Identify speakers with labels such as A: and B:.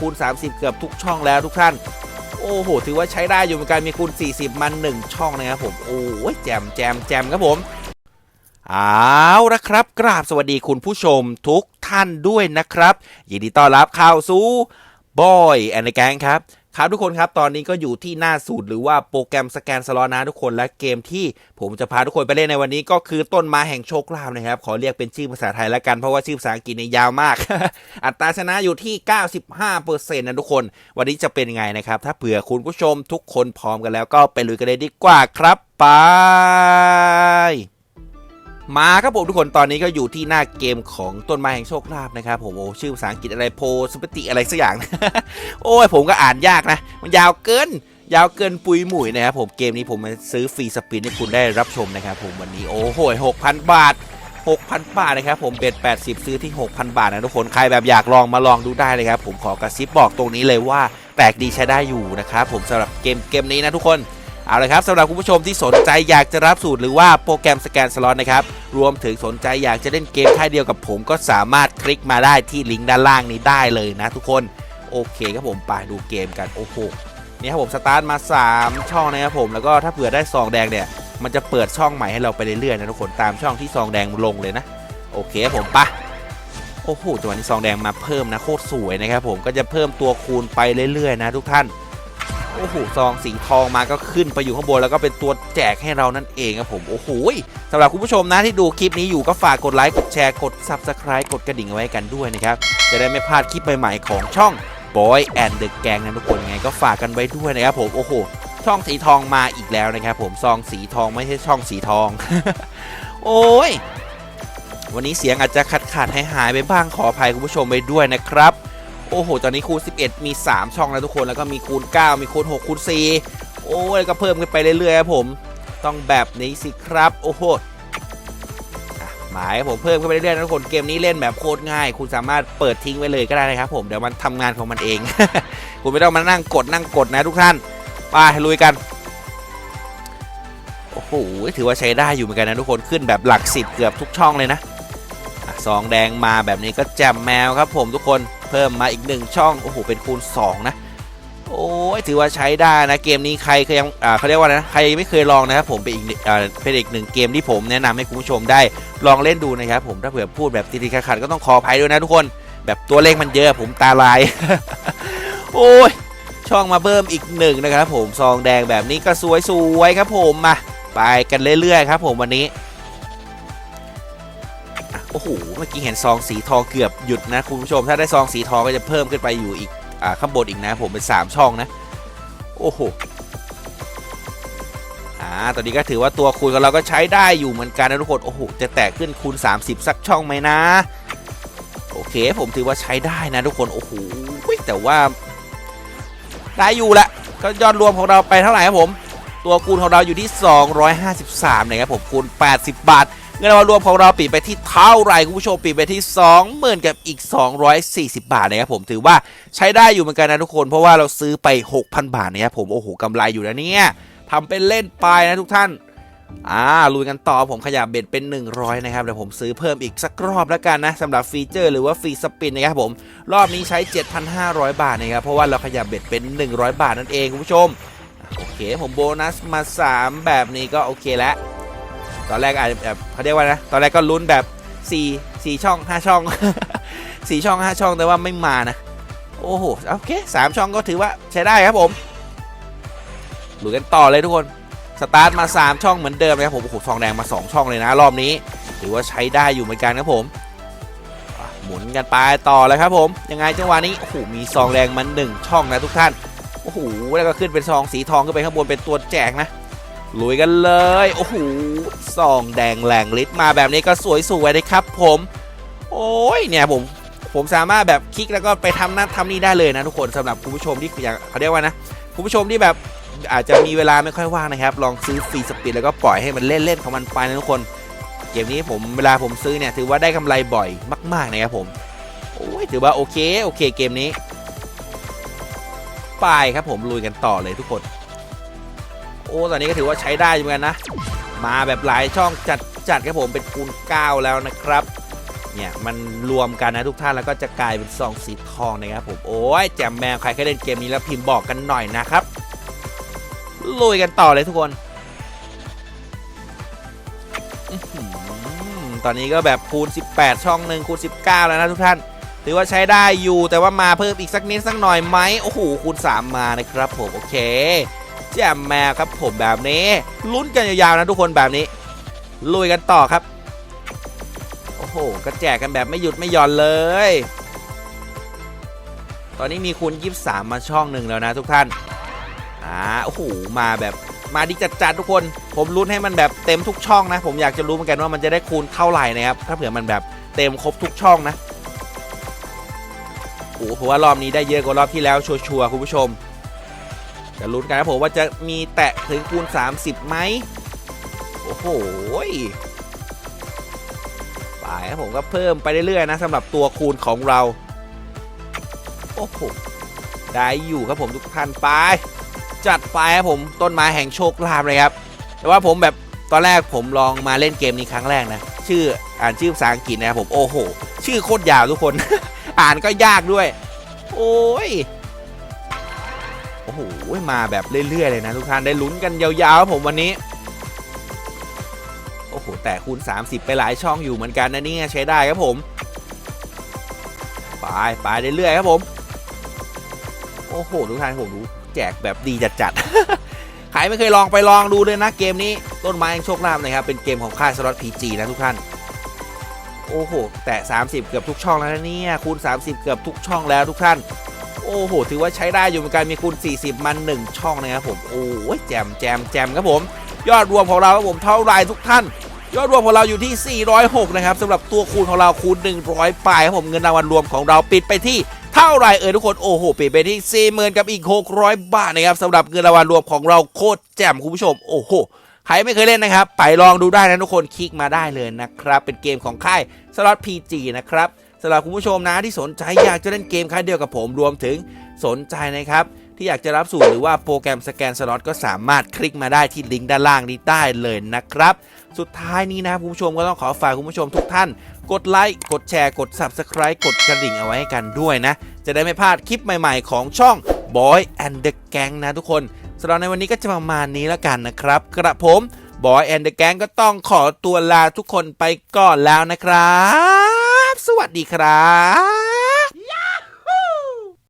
A: คูณ 30 เกือบทุกช่องแล้วทุกท่าน โอ้โห ถือว่าใช้ได้อยู่เหมือนกันมีคูณ 40 มัน 1 ช่องนะครับผม โอ้ยแจมแจมแจมครับผมเอาละครับ กราบสวัสดีคุณผู้ชมทุกท่านด้วยนะครับ ยินดีต้อนรับเข้าสู่บอยแอนด์แกงครับ ครับทุกคนครับ ตอนนี้ก็อยู่ที่หน้าสูตรหรือว่าโปรแกรมสแกนสลอนะทุกคนและเกมที่ผมจะพาทุกคนไปเล่นในวันนี้ก็คือต้นไม้แห่งโชคลาภนะครับ ขอเรียกเป็นชื่อภาษาไทยแล้วกัน เพราะว่าชื่อภาษาอังกฤษเนี่ยยาวมาก อัตราชนะอยู่ที่ 95%นะทุกคน วันนี้จะเป็นไงนะครับ ถ้าเผื่อคุณผู้ชมทุกคนพร้อมกันแล้วก็ไปลุยกันเลยดีกว่าครับไป มาครับผมทุกคนตอนนี้ก็อยู่ที่หน้าเกมของต้นไม้แห่งโชคลาภนะครับผมโอ้ชื่อภาษาอังกฤษอะไรโพสปติอะไรสักอย่าง โอ้ยผมก็อ่านยากนะ มันยาวเกิน ยาวเกินปุยหมุยนะครับผมเกมนี้ผมมาซื้อฟรีสปินให้คุณได้รับชมนะครับผมวันนี้โอ้โหหกพันบาท 6,000 บาทนะครับผมเบ็ด80 ซื้อที่ 6,000 บาทนะทุกคนใครแบบอยากลองมาลองดูได้เลยครับผมขอกระซิบบอกตรงนี้เลยว่าแปลกดีใช้ได้อยู่นะครับผมสำหรับเกมเกมนี้นะทุกคน เอาละครับสำหรับคุณผู้ชมที่สนใจอยากจะรับสูตรหรือว่าโปรแกรมสแกนสล็อตนะครับ รวมถึงสนใจอยากจะเล่นเกมค่ายเดียวกับผมก็สามารถคลิกมาได้ที่ลิงก์ด้านล่างนี้ได้เลยนะทุกคน โอเคครับผมไปดูเกมกันโอ้โหนี่ครับผมสตาร์ทมา 3 ช่องนะครับผมแล้วก็ถ้าเผื่อได้ซองแดงเนี่ยมันจะเปิดช่องใหม่ให้เราไปเรื่อยๆนะทุกคนตามช่องที่ซองแดงลงเลยนะ โอเคครับผมไปะโอ้โหจังหวะนี้ซองแดงมาเพิ่มนะโคตรสวยนะครับผมก็จะเพิ่มตัวคูณไปเรื่อยๆนะทุกท่าน โอ้โหซองสีทองมาก็ขึ้นไปอยู่ข้างบนแล้วก็เป็นตัวแจกให้เรานั่นเองครับผมโอ้โหสำหรับคุณผู้ชมนะที่ดูคลิปนี้อยู่ก็ฝากกดไลค์กดแชร์กด Subscribe กดกระดิ่งไว้กันด้วยนะครับจะได้ไม่พลาดคลิปใหม่ๆของช่อง Boy and the Gang นะทุกคนไงก็ฝากกันไว้ด้วยนะครับผมโอ้โหช่องสีทองมาอีกแล้วนะครับผมซองสีทองไม่ใช่ช่องสีทอง โอ้ยวันนี้เสียงอาจจะขาดขาดหายหายไปบ้างขออภัยคุณผู้ชมไปด้วยนะครับ โอ้โห ตอนนี้คูณ 11 มี 3 ช่องแล้วทุกคน แล้วก็มีคูณ 9 มีคูณ 6 คูณ 4 โอ้ยก็เพิ่มขึ้นไปเรื่อยๆครับผม ต้องแบบนี้สิครับ โอ้โหหมายผมเพิ่มขึ้นไปเรื่อยๆนะทุกคน เกมนี้เล่นแบบโคตรง่าย คุณสามารถเปิดทิ้งไว้เลยก็ได้นะครับผม เดี๋ยวมันทำงานของมันเอง คุณไม่ต้องมานั่งกดนั่งกดนะทุกท่าน ไปลุยกัน โอ้โห ถือว่าใช้ได้อยู่เหมือนกันนะทุกคน ขึ้นแบบหลักสิบเกือบทุกช่องเลยนะ ซองแดงมาแบบนี้ก็แจมแมวครับผมทุกคนเพิ่มมาอีกหนึ่งช่องโอ้โหเป็นคูณ 2 นะ โอ้ยถือว่าใช้ได้นะเกมนี้ใครเคยยังอ่าเขาเรียกว่าอะไรนะใครไม่เคยลองนะครับผมเป็นอีกอ่าเป็นอีกหนึ่งเกมที่ผมแนะนำให้คุณผู้ชมได้ลองเล่นดูนะครับผมถ้าเผื่อพูดแบบติดๆขัดๆก็ต้องขออภัยด้วยนะทุกคน แบบตัวเลขมันเยอะผมตาลาย โอ้ยช่องมาเพิ่มอีกหนึ่งนะครับผมซองแดงแบบนี้ก็สวยๆครับผมมาไปกันเรื่อยๆครับผมวันนี้ โอ้โห เมื่อกี้เห็นซองสีทองเกือบหยุดนะคุณผู้ชม ถ้าได้ซองสีทองก็จะเพิ่มขึ้นไปอยู่อีกอ่าข้างบนอีกนะผมเป็น 3 ช่องนะ โอ้โห อ่า ตอนนี้ก็ถือว่าตัวคูณของเราก็ใช้ได้อยู่เหมือนกันนะทุกคน โอ้โห จะแตกขึ้นคูณ 30 สักช่องไหมนะ โอเค ผมถือว่าใช้ได้นะทุกคน โอ้โห แต่ว่าได้อยู่ละ ก็ยอดรวมของเราไปเท่าไหร่ครับผม ตัวคูณของเราอยู่ที่ 253นะครับผมคูณ80 บาท เงินรางวัลรวมของเราปิดไปที่เท่าไรคุณผู้ชมปิดไปที่ 20,000 กับอีก 240 บาทนะครับผมถือว่าใช้ได้อยู่เหมือนกันนะทุกคน เพราะว่าเราซื้อไป 6,000 บาทนะครับผมโอ้โหกำไรอยู่นะเนี่ยทำเป็นเล่นไปนะทุกท่านอ่าลุยกันต่อผมขยับเบ็ดเป็น 100 นะครับเดี๋ยวผมซื้อเพิ่มอีกสักรอบแล้วกันนะสำหรับฟีเจอร์หรือว่าฟรีสปินนะครับผม รอบนี้ใช้ 7,500 บาทนะครับเพราะว่าเราขยับเบ็ดเป็น 100 บาทนั่นเองคุณผู้ชมโอเคผมโบนัสมา 3 แบบนี้ก็โอเคแล้ว ตอนแรกอาจจะแบบเขาเรียกว่านะ ตอนแรกก็ลุ้นแบบ4 4ช่อง 5 ช่อง 4 ช่อง 5 ช่องแต่ว่าไม่มานะ โอ้โหโอเค3ช่องก็ถือว่าใช้ได้ครับผมลุยกันต่อเลยทุกคนสตาร์ทมา 3 ช่องเหมือนเดิมนะครับผมโอ้โหทองแดงมา 2 ช่องเลยนะ รอบนี้ถือว่าใช้ได้อยู่เหมือนกันครับผมหมุนกันไปต่อเลยครับผมยังไงจังหวะนี้โอ้โหมีซองแดงมา1ช่องนะทุกท่านโอ้โหแล้วก็ขึ้นเป็นซองสีทองขึ้นไปข้างบนเป็นตัวแจกนะ ลุยกันเลย โอ้โหซองแดงแหลงลิตมาแบบนี้ก็สวยสวยเลยครับผม โอ้ยเนี่ยผมผมสามารถแบบคลิกแล้วก็ไปทำนั่นทำนี่ได้เลยนะทุกคนสำหรับคุณผู้ชมที่อยากเขาเรียกว่านะคุณผู้ชมที่แบบอาจจะมีเวลาไม่ค่อยว่างนะครับ ลองซื้อฟรีสปีดแล้วก็ปล่อยให้มันเล่นๆของมันไปนะทุกคน เกมนี้ผมเวลาผมซื้อเนี่ยถือว่าได้กำไรบ่อยมากๆนะครับผมโอ้ยถือว่าโอเคโอเคเกมนี้ ไปครับผมลุยกันต่อเลยทุกคน โอ้ตอนนี้ก็ถือว่าใช้ได้เหมือนกันนะ มาแบบหลายช่องจัดจัดครับผมเป็นคูณ9แล้วนะครับ เนี่ยมันรวมกันนะทุกท่านแล้วก็จะกลายเป็นซองสีทองนะครับผมโอ้ยแจมแมวใครเคยเล่นเกมนี้แล้วพิมพ์บอกกันหน่อยนะครับลุยกันต่อเลยทุกคนอตอนนี้ก็แบบคูณ 18 ช่องหนึ่งคูณ 19 แล้วนะทุกท่าน ถือว่าใช้ได้อยู่แต่ว่ามาเพิ่มอีกสักนิดสักหน่อยไหมโอ้โหคูณ 3 มานะครับผม โอเค แจมแมวครับผมแบบนี้ลุ้นกันยาวๆนะทุกคนแบบนี้ ลุยกันต่อครับ โอ้โหก็แจกกันแบบไม่หยุดไม่หย่อนเลย ตอนนี้มีคูณ23มาช่องหนึ่งแล้วนะทุกท่านอ่าโอ้โหมาแบบมาดีจัดๆทุกคน ผมลุ้นให้มันแบบเต็มทุกช่องนะ ผมอยากจะรู้เหมือนกันว่ามันจะได้คูณเท่าไหร่นะครับถ้าเผื่อมันแบบเต็มครบทุกช่องนะโอ้โหผมว่ารอบนี้ได้เยอะกว่ารอบที่แล้วชัวร์ๆคุณผู้ชม จะลุ้นกันนะผมว่าจะมีแตะถึงคูณ 30ไหมโอ้โหไปครับผมก็เพิ่มไปเรื่อยๆนะสำหรับตัวคูณของเรา โอ้โห ได้อยู่ครับผมทุกท่านไป จัดไปครับผมต้นไม้แห่งโชคลาภเลยครับ แต่ว่าผมแบบตอนแรกผมลองมาเล่นเกมนี้ครั้งแรกนะ ชื่ออ่านชื่อภาษาอังกฤษนะครับผมโอ้โห ชื่อโคตรยาวทุกคน อ่านก็ยากด้วย โอ้ย โอ้โหมาแบบเรื่อยๆเลยนะทุกท่านได้ลุ้นกันยาวๆครับผมวันนี้โอ้โหแต่คูณ 30 ไปหลายช่องอยู่เหมือนกันนะเนี่ยใช้ได้ครับผมไปไปเรื่อยๆครับผม โอ้โหทุกท่านผมดูแจกแบบดีจัดๆใครไม่เคยลองไปลองดูเลยนะเกมนี้ต้นไม้แห่งโชคลาภนะครับเป็นเกมของค่ายสล็อตพีจีนะทุกท่านโอ้โห แต่ 30 เกือบทุกช่องแล้วนะเนี่ยคูณ 30 เกือบทุกช่องแล้วทุกท่าน โอ้โห ถือว่าใช้ได้อยู่เหมือนกันมีคูณ 40 มัน 1 ช่องนะครับผมโอ้ยแจมแจมแจมครับผม ยอดรวมของเราครับผมเท่าไรทุกท่าน ยอดรวมของเราอยู่ที่ 406 นะครับสำหรับตัวคูณของเราคูณ 100ปลายครับผมเงินรางวัลรวมของเราปิดไปที่เท่าไรเอ่ยทุกคนโอ้โหปิดไปที่ 40,000 กับอีก 600 บาทนะครับสำหรับเงินรางวัลรวมของเราโคตรแจ่มคุณผู้ชมโอ้โหใครไม่เคยเล่นนะครับ ไปลองดูได้นะทุกคนคลิกมาได้เลยนะครับ เป็นเกมของค่ายสล็อต PG นะครับ สำหรับคุณผู้ชมนะที่สนใจอยากจะเล่นเกมค่ายเดียวกับผมรวมถึงสนใจนะครับที่อยากจะรับสูตรหรือว่าโปรแกรมสแกนสล็อตก็สามารถคลิกมาได้ที่ลิงก์ด้านล่างนี้ได้เลยนะครับ สุดท้ายนี้นะครับคุณผู้ชมก็ต้องขอฝากคุณผู้ชมทุกท่าน กดไลค์กดแชร์กด Subscribe กดกระดิ่งเอาไว้ให้กันด้วยนะ จะได้ไม่พลาดคลิปใหม่ๆ ของช่อง Boy and the Gang นะทุกคนสำหรับในวันนี้ก็จะประมาณนี้แล้วกันนะครับ กระผม Boy and the Gang ก็ต้องขอตัวลาทุกคนไปก่อนแล้วนะครับ สวัสดีครับ